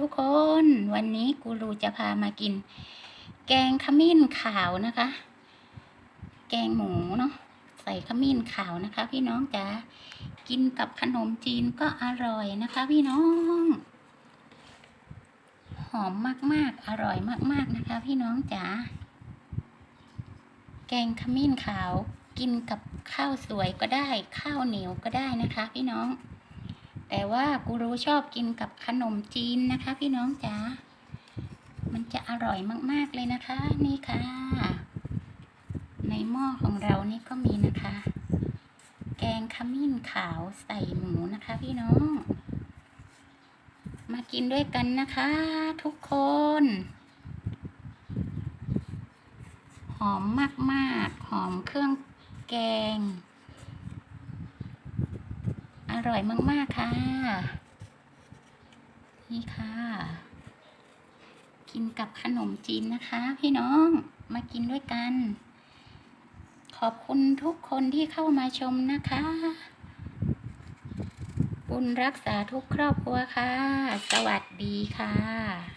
ทุกคน วันนี้กูรูจะพามากิน แกงขมิ้นขาวนะคะ แกงหมูเนาะใส่ขมิ้นขาวนะคะ พี่น้องจ๋ากินกับขนมจีนก็อร่อยนะคะ พี่น้อง หอมมากๆ อร่อยมากๆนะคะ พี่น้องจ๋าแกงขมิ้นขาว กินกับข้าวสวยก็ได้ ข้าวเหนียวก็ได้นะคะ พี่น้อง แต่ว่ากูรู้ชอบกินกับขนมจีนนะคะ พี่น้องจ๋า มันจะอร่อยมากๆเลยนะคะ นี่ค่ะ ในหม้อของเรานี่ก็มีนะคะ แกงขมิ้นขาวใส่หมูนะคะ พี่น้อง มากินด้วยกันนะคะ ทุกคน หอมมากๆ หอมเครื่องแกง อร่อยมาก ๆ ค่ะ นี่ค่ะ กินกับขนมจีนนะคะ พี่น้องมากินด้วยกัน ขอบคุณทุกคนที่เข้ามาชมนะคะ บุญรักษาทุกครอบครัวค่ะ สวัสดีค่ะ